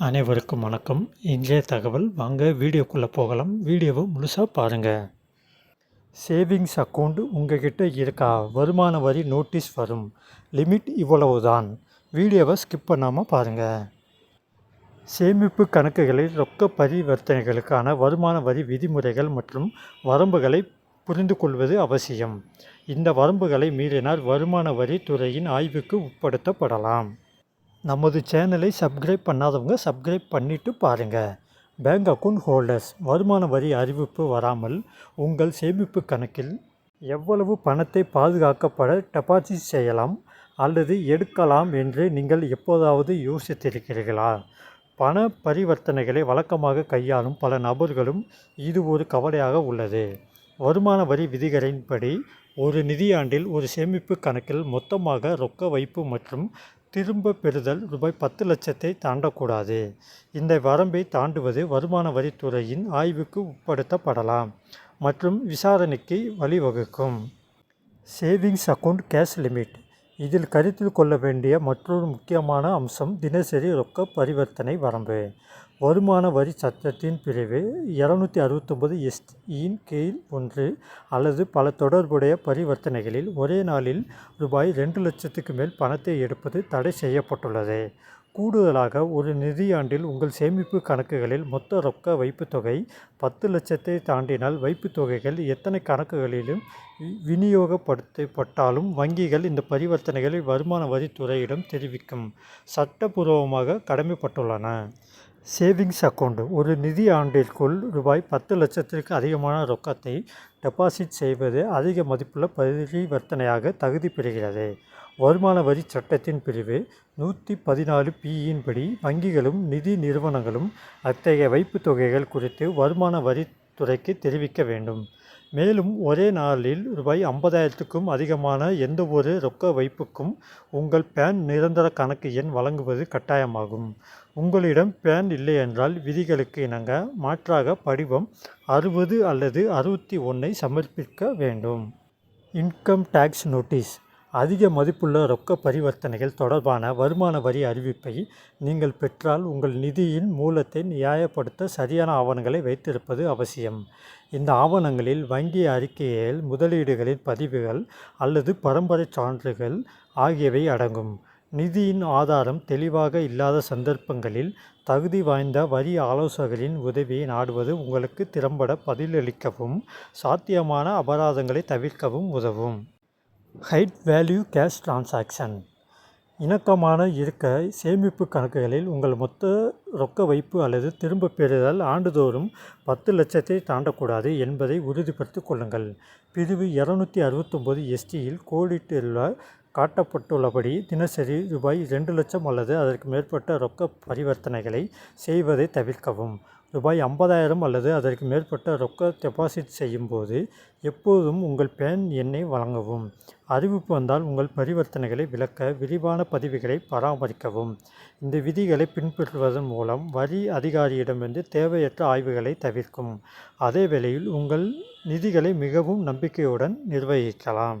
அனைவருக்கும் வணக்கம். இன்றைய தகவல் வாங்க வீடியோக்குள்ளே போகலாம். வீடியோவை முழுசாக பாருங்கள் சேவிங்ஸ் அக்கௌண்ட் உங்ககிட்ட இருக்கா? வருமான வரி நோட்டீஸ் வரும். லிமிட் இவ்வளவு தான் வீடியோவை ஸ்கிப் பண்ணாமல் பாருங்கள் சேமிப்பு கணக்குகளில் ரொக்க பரிவர்த்தனைகளுக்கான வருமான வரி விதிமுறைகள் மற்றும் வரம்புகளை புரிந்து கொள்வது அவசியம். இந்த வரம்புகளை மீறினால் வருமான வரி துறையின் ஆய்வுக்கு உட்படுத்தப்படலாம். நமது சேனலை சப்ஸ்கிரைப் பண்ணாதவங்க சப்ஸ்கிரைப் பண்ணிவிட்டு பாருங்கள் பேங்க் அக்கௌண்ட் ஹோல்டர்ஸ் வருமான வரி அறிவிப்பு வராமல் உங்கள் சேமிப்பு கணக்கில் எவ்வளவு பணத்தை பாதுகாக்கப்பட டெபாசிட் செய்யலாம் அல்லது எடுக்கலாம் என்று நீங்கள் எப்போதாவது யோசித்திருக்கிறீர்களா? பண பரிவர்த்தனைகளை வழக்கமாக கையாளும் பல நபர்களும் இது ஒரு கவலையாக உள்ளது. வருமான வரி விதிகளின்படி ஒரு நிதியாண்டில் ஒரு சேமிப்பு கணக்கில் மொத்தமாக ரொக்க வைப்பு மற்றும் திரும்ப பெறுதல் ரூபாய் பத்து லட்சத்தை தாண்டக்கூடாது. இந்த வரம்பை தாண்டுவது வருமான வரித்துறையின் ஆய்வுக்கு உட்படுத்தப்படலாம் மற்றும் விசாரணைக்கு வழிவகுக்கும். Savings account cash limit. இதில் கருத்தில் கொள்ள வேண்டிய மற்றொரு முக்கியமான அம்சம் தினசரி ரொக்க பரிவர்த்தனை வரம்பு. வருமான வரி சட்டத்தின் பிரிவு இரநூத்தி அறுபத்தொம்பது எஸ்இன் கீழ் ஒன்று அல்லது பல தொடர்புடைய பரிவர்த்தனைகளில் ஒரே நாளில் ரூபாய் ரெண்டு லட்சத்துக்கு மேல் பணத்தை எடுப்பது தடை செய்யப்பட்டுள்ளது. கூடுதலாக ஒரு நிதியாண்டில் உங்கள் சேமிப்பு கணக்குகளில் மொத்த ரொக்க வைப்புத் தொகை பத்து லட்சத்தை தாண்டினால் வைப்புத் தொகைகள் எத்தனை கணக்குகளிலும் விநியோகப்படுத்தப்பட்டாலும் வங்கிகள் இந்த பரிவர்த்தனைகளை வருமான வரித்துறையிடம் தெரிவிக்கும் சட்டபூர்வமாக கடமைப்பட்டுள்ளன. சேவிங்ஸ் அக்கௌண்ட் ஒரு நிதி ஆண்டிற்குள் ரூபாய் பத்து லட்சத்திற்கு அதிகமான ரொக்கத்தை டெபாசிட் செய்வது அதிக மதிப்புள்ள பரிவர்த்தனையாக தகுதி பெறுகிறது. வருமான வரி சட்டத்தின் பிரிவு நூற்றி பதினாலு பியின்படி வங்கிகளும் நிதி நிறுவனங்களும் அத்தகைய வைப்புத் தொகைகள் குறித்து வருமான வரி துறைக்கு தெரிவிக்க வேண்டும். மேலும் ஒரே நாளில் ரூபாய் ஐம்பதாயிரத்துக்கும் அதிகமான எந்த ஒரு ரொக்க வைப்புக்கும் உங்கள் பேன் நிரந்தர கணக்கு எண் வழங்குவது கட்டாயமாகும். உங்களிடம் பேன் இல்லை என்றால் விதிகளுக்கு இணங்க மாற்றாக படிவம் அறுபது அல்லது அறுபத்தி ஒன்றை சமர்ப்பிக்க வேண்டும். Income tax notice. அதிக மதிப்புள்ள ரொக்க பரிவர்த்தனைகள் தொடர்பான வருமான வரி அறிவிப்பை நீங்கள் பெற்றால் உங்கள் நிதியின் மூலத்தை நியாயப்படுத்த சரியான ஆவணங்களை வைத்திருப்பது அவசியம். இந்த ஆவணங்களில் வங்கி அறிக்கைகள் முதலீடுகளின் பதிவுகள் அல்லது பரம்பரை சான்றுகள் ஆகியவை அடங்கும். நிதியின் ஆதாரம் தெளிவாக இல்லாத சந்தர்ப்பங்களில் தகுதி வாய்ந்த வரி ஆலோசகரின் உதவியை நாடுவது உங்களுக்கு திறம்பட பதிலளிக்கவும் சாத்தியமான அபராதங்களை தவிர்க்கவும் உதவும். ஹைட் வேல்யூ கேஷ் டிரான்சாக்ஷன் இணக்கமான இருக்க சேமிப்பு கணக்குகளில் உங்கள் மொத்த ரொக்க வைப்பு அல்லது திரும்பப் பெறுதல் ஆண்டுதோறும் பத்து லட்சத்தை தாண்டக்கூடாது என்பதை உறுதிப்படுத்திக் கொள்ளுங்கள். பிரிவு இரநூத்தி அறுபத்தொம்போது எஸ்டியில் கோடிட்டுள்ள காட்டப்பட்டுள்ளபடி தினசரி ரூபாய் ரெண்டு லட்சம் அல்லது அதற்கு மேற்பட்ட ரொக்க பரிவர்த்தனைகளை செய்வதை தவிர்க்கவும். ரூபாய் ஐம்பதாயிரம் அல்லது அதற்கு மேற்பட்ட ரொக்க டெபாசிட் செய்யும்போது எப்போதும் உங்கள் பேன் எண்ணை வழங்கவும். அறிவிப்பு வந்தால் உங்கள் பரிவர்த்தனைகளை விளக்க விரிவான பதிவுகளை பராமரிக்கவும். இந்த விதிகளை பின்பற்றுவதன் மூலம் வரி அதிகாரியிடமிருந்து தேவையற்ற ஆய்வுகளை தவிர்க்கும். அதே வேளையில் உங்கள் நிதிகளை மிகவும் நம்பிக்கையுடன் நிர்வகிக்கலாம்.